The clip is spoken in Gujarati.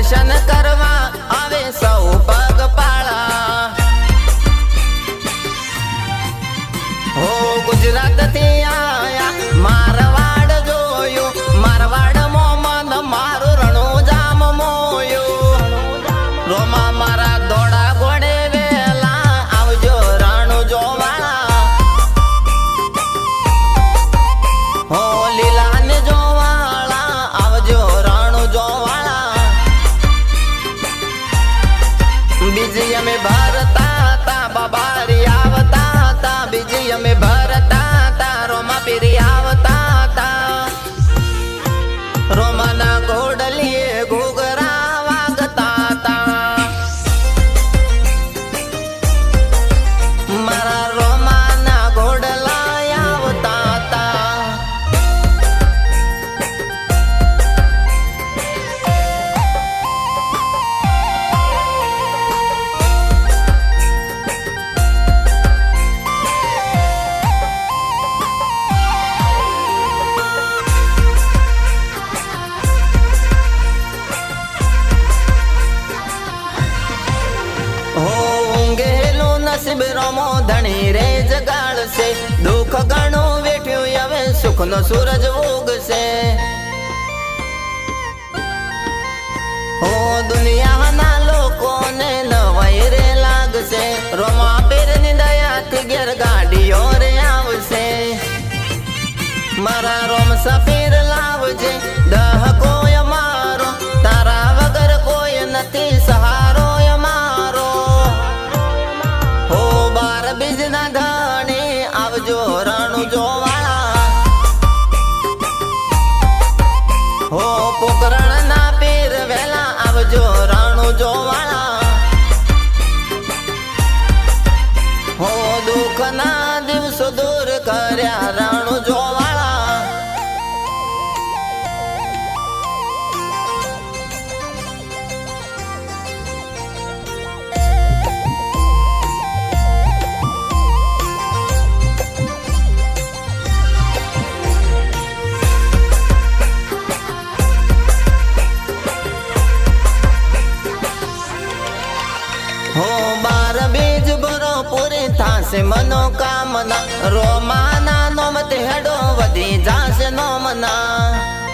દર્શન કરવા આવે સૌ પગ હો ગુજરાતથી બીજી અમે ભારત હતા બાબા. હો, દુનિયાના લોકોને નવાઈ રે લાગશે. રોમા દયાથી ઘેર ગાડીઓ રે આવશે. મારા રોમ સફેર લાવજે દુઃખ ના દિવસો દૂર કર્યા રણુ જોવાળા થાશે મનોકામના. રોમાના નોમત હેડો વધી જાશે નોમના.